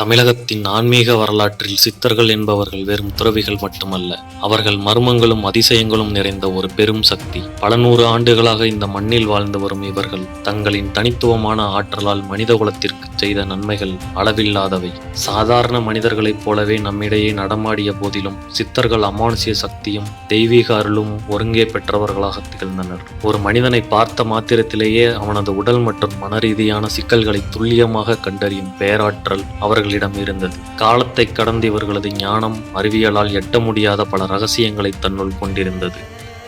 தமிழகத்தின் ஆன்மீக வரலாற்றில் சித்தர்கள் என்பவர்கள் வெறும் துறவிகள் மட்டுமல்ல அவர்கள் மர்மங்களும் அதிசயங்களும் நிறைந்த ஒரு பெரும் சக்தி. பல நூறு ஆண்டுகளாக இந்த மண்ணில் வாழ்ந்து வரும் இவர்கள் தங்களின் தனித்துவமான ஆற்றலால் மனித குலத்திற்கு செய்த நன்மைகள் அளவில்லாதவை. சாதாரண மனிதர்களைப் போலவே நம்மிடையே நடமாடிய போதிலும் சித்தர்கள் அமானுஷ்ய சக்தியும் தெய்வீக அருளும் ஒருங்கே பெற்றவர்களாக திகழ்ந்தனர். ஒரு மனிதனை பார்த்த மாத்திரத்திலேயே அவனது உடல் மற்றும் மன ரீதியான சிக்கல்களை துல்லியமாக கண்டறியும் பேராற்றல் அவர்களிடம் இருந்தது. காலத்தை கடந்து இவர்களது ஞானம் அறிவியலால் எட்ட முடியாத பல ரகசியங்களை தன்னுள் கொண்டிருந்தது.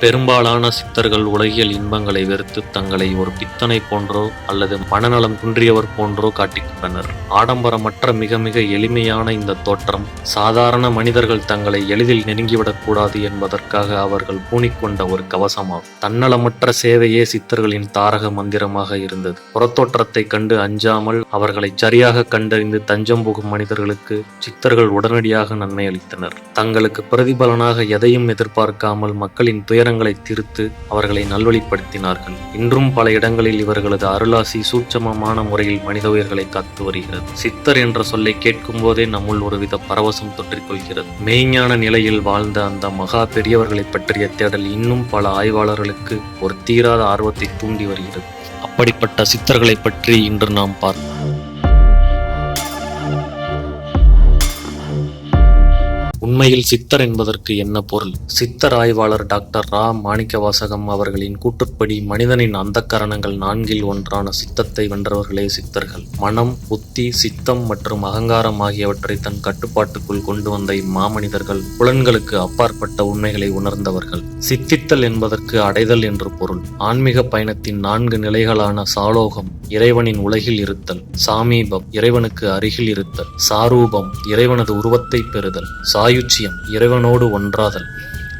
பெரும்பாலான சித்தர்கள் உலகியல் இன்பங்களை வெறுத்து தங்களை ஒரு பித்தனை போன்றோ அல்லது மனநலம் குன்றியவர் போன்றோ காட்டிக்கொண்டனர். ஆடம்பரமற்ற மிக மிக எளிமையான இந்த தோற்றம் சாதாரண மனிதர்கள் தங்களை எளிதில் நெருங்கிவிடக்கூடாது என்பதற்காக அவர்கள் பூணிக்கொண்ட ஒரு கவசமாகும். தன்னலமற்ற சேவையே சித்தர்களின் தாரக மந்திரமாக இருந்தது. புறத்தோற்றத்தை கண்டு அஞ்சாமல் அவர்களை சரியாக கண்டறிந்து தஞ்சம் புகும் மனிதர்களுக்கு சித்தர்கள் உடனடியாக நன்மை அளித்தனர் தங்களுக்கு பிரதிபலனாக எதையும் எதிர்பார்க்காமல் மக்களின் துயரங்களை தீர்த்து அவர்களை நல்வழிப்படுத்தினார்கள். இன்றும் பல இடங்களில் இவர்களது அருளாசி சூட்சமமான முறையில் மனித உயிர்களை காத்து வருகிறது. சித்தர் என்ற சொல்லை கேட்கும் போதே நம்முள் ஒருவித பரவசம் தொற்றிக்கொள்கிறது மெய்ஞான நிலையில் வாழ்ந்த அந்த மகா பெரியவர்களை பற்றிய தேடல் இன்னும் பல ஆய்வாளர்களுக்கு ஒரு தீராத ஆர்வத்தை தூண்டி வருகிறது. அப்படிப்பட்ட சித்தர்களை பற்றி இன்று நாம் பார்ப்போம். உண்மையில் சித்தர் என்பதற்கு என்ன பொருள்? சித்தர் ஆய்வாளர் டாக்டர் ரா. மாணிக்கவாசகம் அவர்களின் கூற்றுப்படி மனிதனின் அந்தக்கரணங்கள் நான்கில் ஒன்றான சித்தத்தை வென்றவர்களே சித்தர்கள். மனம் புத்தி சித்தம் மற்றும் அகங்காரம் ஆகியவற்றை தன் கட்டுப்பாட்டுக்குள் கொண்டு வந்த இம்மாமனிதர்கள் புலன்களுக்கு அப்பாற்பட்ட உண்மைகளை உணர்ந்தவர்கள். சித்தித்தல் என்பதற்கு அடைதல் என்று பொருள். ஆன்மீக பயணத்தின் நான்கு நிலைகளான சாலோகம் இறைவனின் உலகில் இருத்தல் சாமீபம் இறைவனுக்கு அருகில் இருத்தல் சாரூபம் இறைவனது உருவத்தை பெறுதல் சாயு சாயுச்சியம் இறைவனோடு ஒன்றாதல்.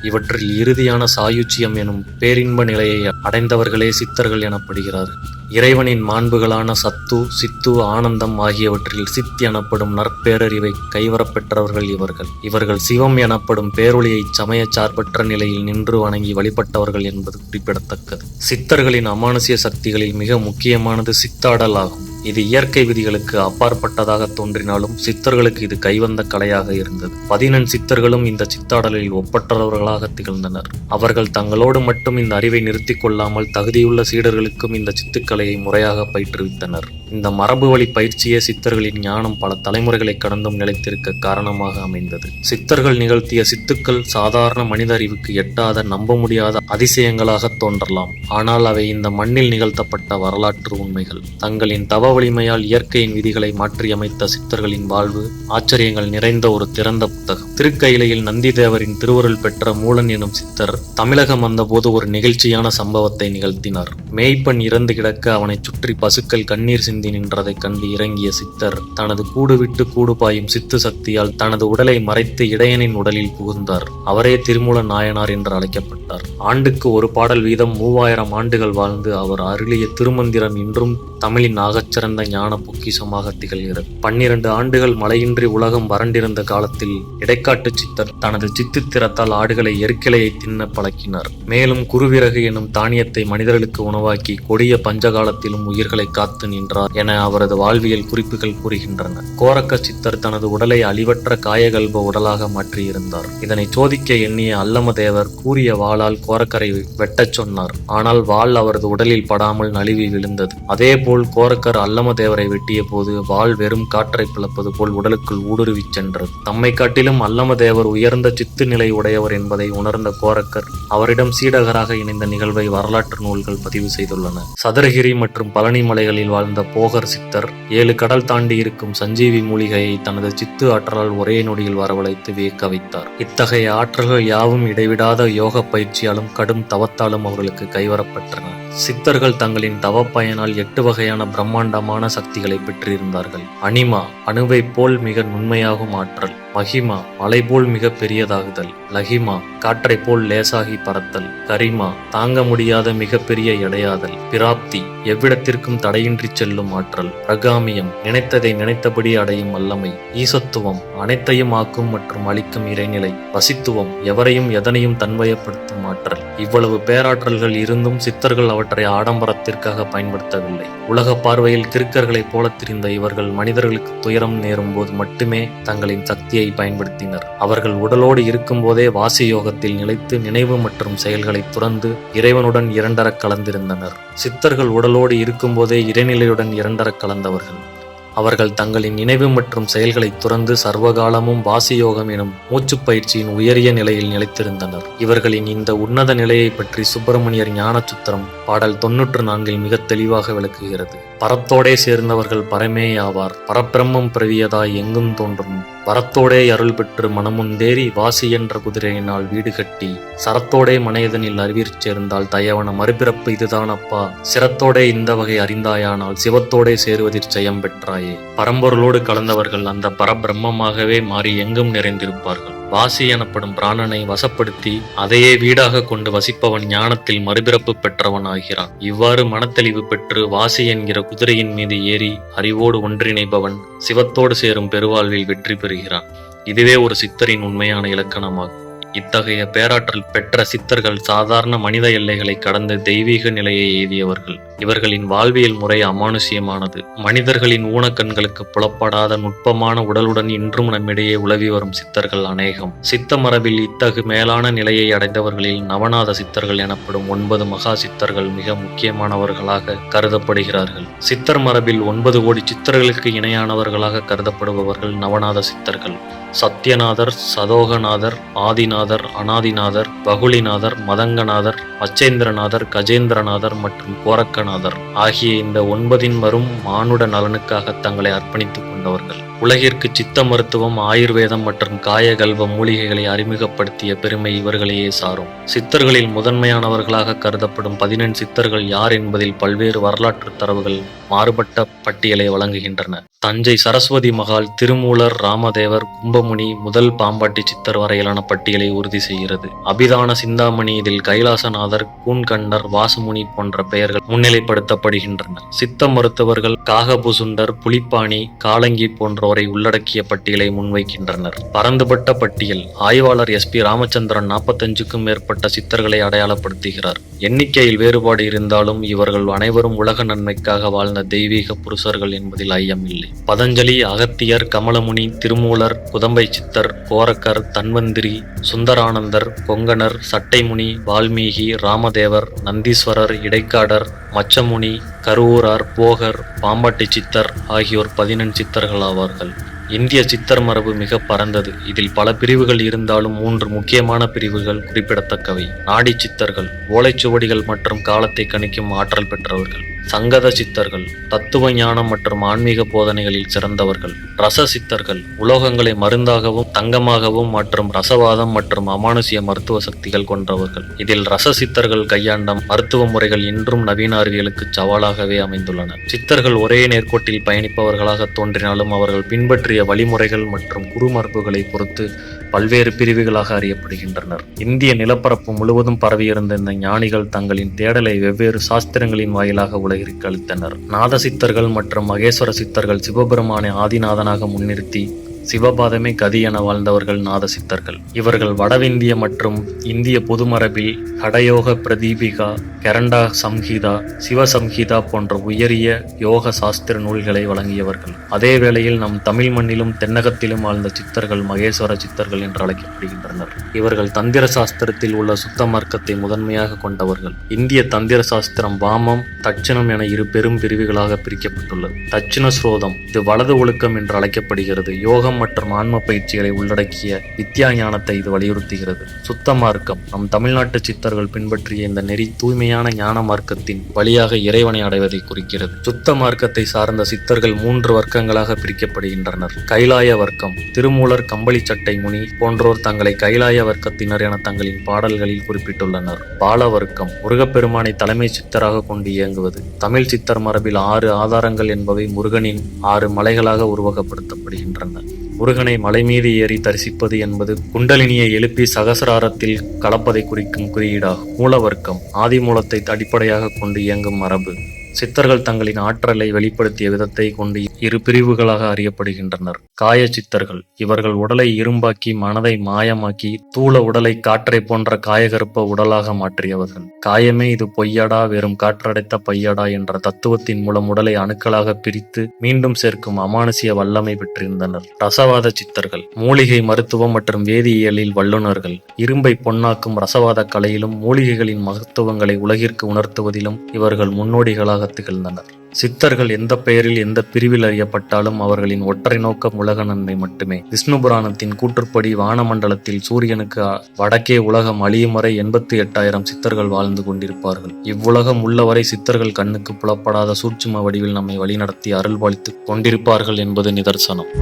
இவற்றில் இறுதியான சாயுச்சியம் எனும் பேரின்ப நிலையை அடைந்தவர்களே சித்தர்கள் எனப்படுகிறார். இறைவனின் மாண்புகளான சத்து சித்து ஆனந்தம் ஆகியவற்றில் சித் எனப்படும் நற்பேரறிவை கைவரப்பெற்றவர்கள் இவர்கள். இவர்கள் சிவம் எனப்படும் பேரொளியை சமய சார்பற்ற நிலையில் நின்று வணங்கி வழிபட்டவர்கள் என்பது குறிப்பிடத்தக்கது. சித்தர்களின் அமானுசிய சக்திகளில் மிக முக்கியமானது சித்தாடல் ஆகும். இது இயற்கை விதிகளுக்கு அப்பாற்பட்டதாக தோன்றினாலும் சித்தர்களுக்கு இது கைவந்த கலையாக இருந்தது. பதினெண் சித்தர்களும் இந்த சித்தாடலில் ஒப்பற்றவர்களாக திகழ்ந்தனர். அவர்கள் தங்களோடு மட்டும் இந்த அறிவை நிறுத்திக் கொள்ளாமல் தகுதியுள்ள சீடர்களுக்கும் இந்த சித்துக்கலையை முறையாக பயிற்றுவித்தனர். இந்த மரபு வழி பயிற்சியே சித்தர்களின் ஞானம் பல தலைமுறைகளை கடந்தும் நிலைத்திருக்க காரணமாக அமைந்தது. சித்தர்கள் நிகழ்த்திய சித்துக்கள் சாதாரண மனித அறிவுக்கு எட்டாத நம்ப முடியாத அதிசயங்களாக தோன்றலாம். ஆனால் அவை இந்த மண்ணில் நிகழ்த்தப்பட்ட வரலாற்று உண்மைகள். தங்களின் தவ வலிமையால் இயற்கையின் விதிகளை மாற்றியமைத்த சித்தர்களின் வாழ்வு ஆச்சரியங்கள் நிறைந்த ஒரு திறந்த புத்தகம். திருக்கையிலையில் நந்தி தேவரின் திருவருள் பெற்ற மூலன் எனும் சித்தர் தமிழகம் வந்தபோது ஒரு நிகழ்ச்சியான சம்பவத்தை நிகழ்த்தினார். மேய்ப்பன் இறந்து கிடக்க அவனைச் சுற்றி பசுக்கள் கண்ணீர் சிந்தி நின்றதைக் கண்டு இறங்கிய சித்தர் தனது கூடு விட்டு கூடு பாயும் சித்து சக்தியால் தனது உடலை மறைத்து இடையனின் உடலில் புகுந்தார். அவரே திருமூல நாயனார் என்று அழைக்கப்பட்டார். ஆண்டுக்கு ஒரு பாடல் வீதம் மூவாயிரம் ஆண்டுகள் வாழ்ந்து அவர் அருளிய திருமந்திரம் இன்றும் தமிழின் ஆகச்சிறந்த ஞான பொக்கிசமாக திகழ்கிறது. பன்னிரண்டு ஆண்டுகள் மழையின்றி உலகம் வறண்டிருந்த காலத்தில் இடைக்காட்டு சித்தர் தனது சித்தித்திரத்தால் ஆடுகளை எருக்கிளையை தின்ன பழக்கினார். மேலும் குருவிறகு எனும் தானியத்தை மனிதர்களுக்கு உணவாக்கி கொடிய பஞ்சகாலத்திலும் உயிர்களை காத்து நின்றார் என அவரது வாழ்வியல் குறிப்புகள் கூறுகின்றன. கோரக்க சித்தர் தனது உடலை அழிவற்ற காயகல்ப உடலாக மாற்றியிருந்தார். இதனை சோதிக்க எண்ணிய அல்லம தேவர் கூறிய வாளால் கோரக்கரை வெட்டச் சொன்னார். ஆனால் வாள் அவரது உடலில் படாமல் நழுவி விழுந்தது. அதேபோல் கோரக்கர் அல்லமதேவரை வெட்டிய போது வாள் வெறும் காற்றை பிளப்பது போல் உடலுக்குள் ஊடுருவிச் சென்றது. தம்மை காட்டிலும் அல்லமதேவர் உயர்ந்த சித்து நிலை உடையவர் என்பதை உணர்ந்த கோரக்கர் அவரிடம் சீடகராக இணைந்த நிகழ்வை வரலாற்று நூல்கள் பதிவு செய்துள்ளன. சதுரகிரி மற்றும் பழனி மலைகளில் வாழ்ந்த போகர் சித்தர் ஏழு கடல் தாண்டி இருக்கும் சஞ்சீவி மூலிகையை தனது சித்து ஆற்றலால் ஒரே நொடியில் வரவழைத்து வியக்க வைத்தார். இத்தகைய ஆற்றல்கள் யாவும் இடைவிடாத யோக பயிற்சியாலும் கடும் தவத்தாலும் அவர்களுக்கு கைவரப்பட்டன. சித்தர்கள் தங்களின் தவ பயனால் எட்டு வகையான பிரம்மாண்டமான சக்திகளை பெற்றிருந்தார்கள். அனிமா அணுவைப் போல் மிக நுண்மையாகும் ஆற்றல். மகிமா மலை போல் மிக பெரியதாகுதல் லஹிமா காற்றைப் போல் லேசாகி பறத்தல். கரிமா தாங்க முடியாத மிகப்பெரிய எடையாதல். பிராப்தி எவ்விடத்திற்கும் தடையின்றி செல்லும் ஆற்றல். பிரகாமியம் நினைத்ததை நினைத்தபடி அடையும் வல்லமை. ஈசத்துவம் அனைத்தையும் ஆக்கும் மற்றும் அளிக்கும் இறைநிலை. வசித்துவம் எவரையும் எதனையும் தன்வயப்படுத்தும் ஆற்றல். இவ்வளவு பேராற்றல்கள் இருந்தும் சித்தர்கள் அவற்றை ஆடம்பரத்திற்காக பயன்படுத்தவில்லை. உலக பார்வையில் கிறுக்கர்களைப் போல திரிந்த இவர்கள் மனிதர்களுக்கு துயரம் நேரும் போது மட்டுமே தங்களின் சக்தியை பயன்படுத்தினர். அவர்கள் உடலோடு இருக்கும்போதே வாசி யோகத்தில் நிலைத்து நினைவு மற்றும் செயல்களை துறந்து இறைவனுடன் இரண்டரக் கலந்திருந்தனர். சித்தர்கள் உடலோடு இருக்கும்போதே இறைநிலையுடன் இரண்டரக் கலந்தவர்கள். அவர்கள் தங்களின் நினைவு மற்றும் செயல்களை துறந்து சர்வகாலமும் வாசியோகம் எனும் மூச்சு பயிற்சியின் உயரிய நிலையில் நிலைத்திருந்தனர். இவர்களின் இந்த உன்னத நிலையை பற்றி சுப்பிரமணியர் ஞானசுத்திரம் பாடல் தொன்னூற்று நான்கில் மிக தெளிவாக விளக்குகிறது. பரத்தோடே சேர்ந்தவர்கள் பரமே ஆவார் பரபிரம்மம் பிரவியதாய் எங்கும் தோன்றும். வரத்தோடே அருள் பெற்று மனமுந்தேறி வாசி என்ற குதிரையினால் வீடு கட்டி சரத்தோடே மனையதனில் அறிவிற் சேர்ந்தால் தயவன மறுபிறப்பு இதுதான் அப்பா. சிரத்தோடே இந்த வகை அறிந்தாயானால் சிவத்தோடே சேருவதிற் ஜெயம் பெற்றாயே. பரம்பொருளோடு கலந்தவர்கள் அந்த பரபிரம்மமாகவே மாறி எங்கும் நிறைந்திருப்பார்கள். வாசி எனப்படும் பிராணனை வசப்படுத்தி அதையே வீடாக கொண்டு வசிப்பவன் ஞானத்தில் மறுபிறப்பு பெற்றவன் ஆகிறான் இவ்வாறு மனத்தெளிவு பெற்று வாசி என்கிற குதிரையின் மீது ஏறி அறிவோடு ஒன்றிணைபவன் சிவத்தோடு சேரும் பெருவாழ்வில் வெற்றி பெறுகிறான். இதுவே ஒரு சித்தரின் உண்மையான இலக்கணமாகும். இத்தகைய பேராற்றல் பெற்ற சித்தர்கள் சாதாரண மனித எல்லைகளை கடந்து தெய்வீக நிலையை எய்தியவர்கள். இவர்களின் வாழ்வியல் முறை அமானுஷ்யமானது. மனிதர்களின் ஊனக்கண்களுக்கு புலப்படாத நுட்பமான உடலுடன் இன்றும் நம்மிடையே உலவி வரும் சித்தர்கள் அநேகம். சித்த மரபில் இத்தகு மேலான நிலையை அடைந்தவர்களில் நவநாத சித்தர்கள் எனப்படும் ஒன்பது மகா சித்தர்கள் மிக முக்கியமானவர்களாக கருதப்படுகிறார்கள். சித்தர் மரபில் ஒன்பது கோடி சித்தர்களுக்கு இணையானவர்களாக கருதப்படுபவர்கள் நவநாத சித்தர்கள். சத்யநாதர் சதோகநாதர் ஆதிநாதர் அனாதிநாதர் பகுளிநாதர் மதங்கநாதர் அச்சேந்திரநாதர் கஜேந்திரநாதர் மற்றும் கோரக்கநாதர் ஆகிய இந்த ஒன்பதின் வரும் மானுட நலனுக்காக தங்களை அர்ப்பணித்துக் கொண்டவர்கள். உலகிற்கு சித்த மருத்துவம் ஆயுர்வேதம் மற்றும் காயகல்வ மூலிகைகளை அறிமுகப்படுத்திய பெருமை இவர்களையே சாரும். சித்தர்களில் முதன்மையானவர்களாக கருதப்படும் பதினெண் சித்தர்கள் யார் என்பதில் பல்வேறு வரலாற்று தரவுகள் மாறுபட்ட பட்டியலை வழங்குகின்றன. தஞ்சை சரஸ்வதி மகால் திருமூலர் ராமதேவர் கும்பமுனி முதல் பாம்பாட்டி சித்தர் வரையிலான பட்டியலை உறுதி செய்கிறது. அபிதான சிந்தாமணி இதில் கைலாசநாதர் கூன்கண்டர் வாசுமுனி போன்ற பெயர்கள் முன்னிலைப்படுத்தப்படுகின்றன. சித்த மருத்துவர்கள் காகபுசுண்டர் புலிப்பாணி காலங்கி என்பவரை உள்ளடக்கிய பட்டியலை முன்வைக்கின்றனர். பரந்துபட்ட பட்டியல் ஆய்வாளர் எஸ் பி ராமச்சந்திரன் நாற்பத்தஞ்சுக்கும் மேற்பட்ட சித்தர்களை அடையாளப்படுத்துகிறார். எண்ணிக்கையில் வேறுபாடு இருந்தாலும் இவர்கள் அனைவரும் உலக நன்மைக்காக வாழ்ந்த தெய்வீக புருஷர்கள் என்பதில் ஐயமில்லை. பதஞ்சலி அகத்தியர் கமலமுனி திருமூலர் குதம்பை சித்தர் கோரக்கர் தன்வந்திரி சுந்தரானந்தர் கொங்கணர் சட்டைமுனி வால்மீகி ராமதேவர் நந்தீஸ்வரர் இடைக்காடர் மச்சமுனி கருவூரார் போகர் பாம்பாட்டி சித்தர் ஆகியோர் பதினெண் சித்தர்கள் ஆவார்கள். இந்திய சித்தர் மரபு மிக பரந்தது. இதில் பல பிரிவுகள் இருந்தாலும் மூன்று முக்கியமான பிரிவுகள் குறிப்பிடத்தக்கவை. நாடி சித்தர்கள் ஓலைச்சுவடிகள் மற்றும் காலத்தை கணிக்கும் ஆற்றல் பெற்றவர்கள். சங்கத சித்தர்கள் தத்துவ ஞானம் மற்றும் ஆன்மீக போதனைகளில் சிறந்தவர்கள். ரச சித்தர்கள் உலோகங்களை மருந்தாகவும் தங்கமாகவும் மற்றும் ரசவாதம் மற்றும் அமானுஷிய மருத்துவ சக்திகள் கொண்டவர்கள். இதில் ரச சித்தர்கள் கையாண்ட மருத்துவ முறைகள் இன்றும் நவீன அறிவியலுக்கு சவாலாகவே அமைந்துள்ளன. சித்தர்கள் ஒரே நேர்கோட்டில் பயணிப்பவர்களாக தோன்றினாலும் அவர்கள் பின்பற்றிய வழிமுறைகள் மற்றும் குறுமரபுகளை பொறுத்து பல்வேறு பிரிவுகளாக அறியப்படுகின்றனர். இந்திய நிலப்பரப்பு முழுவதும் பரவியிருந்த இந்த ஞானிகள் தங்களின் தேடலை வெவ்வேறு சாஸ்திரங்களின் வாயிலாக உலகிற்கு அளித்தனர். நாதசித்தர்கள் மற்றும் மகேஸ்வர சித்தர்கள் சிவபெருமானை ஆதிநாதனாக முன்னிறுத்தி சிவபாதமே கதி என வாழ்ந்தவர்கள் நாதசித்தர்கள். இவர்கள் வடவிந்திய மற்றும் இந்திய பொதுமரபில் கடயோக பிரதீபிகா கரண்டா சம்ஹிதா சிவசம்ஹிதா போன்ற உயரிய யோக சாஸ்திர நூல்களை வழங்கியவர்கள். அதே வேளையில் நம் தமிழ் மண்ணிலும் தென்னகத்திலும் வாழ்ந்த சித்தர்கள் மகேஸ்வர சித்தர்கள் என்று அழைக்கப்படுகின்றனர். இவர்கள் தந்திர சாஸ்திரத்தில் உள்ள சுத்த மார்க்கத்தை முதன்மையாக கொண்டவர்கள். இந்திய தந்திர சாஸ்திரம் வாமம் தட்சிணம் என இரு பெரும் பிரிவுகளாக பிரிக்கப்பட்டுள்ளது. தட்சிண ஸ்ரோதம் இது வலது ஒழுக்கம் என்று அழைக்கப்படுகிறது. யோகம் மற்றும் ஆன்ம பயிற்சிகளை உள்ளடக்கிய வித்யா ஞானத்தை இது வலியுறுத்துகிறது. சுத்த மார்க்கம் நம் தமிழ்நாட்டு சித்தர்கள் பின்பற்றிய இந்த நெறி தூய்மையான ஞான மார்க்கத்தின் வழியாக இறைவனை அடைவதை குறிக்கிறது. சுத்த மார்க்கத்தை சார்ந்த சித்தர்கள் மூன்று வர்க்கங்களாக பிரிக்கப்படுகின்றனர். கைலாய வர்க்கம் திருமூலர் கம்பளி சட்டை முனி போன்றோர் தங்களை கைலாய வர்க்கத்தினர் என தங்களின் பாடல்களில் குறிப்பிட்டுள்ளனர். பால வர்க்கம் முருகப்பெருமானை தலைமை சித்தராக கொண்டு இயங்குவது. தமிழ் சித்தர் மரபில் ஆறு ஆதாரங்கள் என்பவை முருகனின் ஆறு மலைகளாக உருவகப்படுத்தப்படுகின்றன. முருகனை மலை மீது ஏறி தரிசிப்பது என்பது குண்டலினியை எழுப்பி சகசராரத்தில் கலப்பதை குறிக்கும் குறியீடாகும். மூலவர்க்கம் ஆதி மூலத்தை அடிப்படையாக கொண்டு இயங்கும் மரபு. சித்தர்கள் தங்களின் ஆற்றலை வெளிப்படுத்திய விதத்தை கொண்டு இரு பிரிவுகளாக அறியப்படுகின்றனர். காய சித்தர்கள் இவர்கள் உடலை இரும்பாக்கி மனதை மாயமாக்கி தூள உடலை காற்றை போன்ற காயகற்ப உடலாக மாற்றியவர்கள். காயமே இது பொய்யடா வெறும் காற்றடைத்த பையடா என்ற தத்துவத்தின் மூலம் உடலை அணுக்களாக பிரித்து மீண்டும் சேர்க்கும் அமானுசிய வல்லமை பெற்றிருந்தனர். ரசவாத சித்தர்கள் மூலிகை மருத்துவம் மற்றும் வேதியியலில் வல்லுநர்கள் இரும்பை பொன்னாக்கும் ரசவாத கலையிலும் மூலிகைகளின் மகத்துவங்களை உலகிற்கு உணர்த்துவதிலும் இவர்கள் முன்னோடிகளாக திகழ்ந்தனர் சித்தர்கள் எந்த பெயரில் எந்த பிரிவில் அறியப்பட்டாலும் அவர்களின் ஒற்றை நோக்கம் உலக நன்மை மட்டுமே. விஷ்ணு புராணத்தின் கூற்றுப்படி வானமண்டலத்தில் சூரியனுக்கு வடக்கே உலகம் அழியும் வரை எண்பத்தி எட்டாயிரம் சித்தர்கள் வாழ்ந்து கொண்டிருப்பார்கள். இவ்வுலகம் உள்ளவரை சித்தர்கள் கண்ணுக்கு புலப்படாத சூட்சும வடிவில் நம்மை வழிநடத்தி அருள்பாலித்துக் கொண்டிருப்பார்கள் என்பது நிதர்சனம்.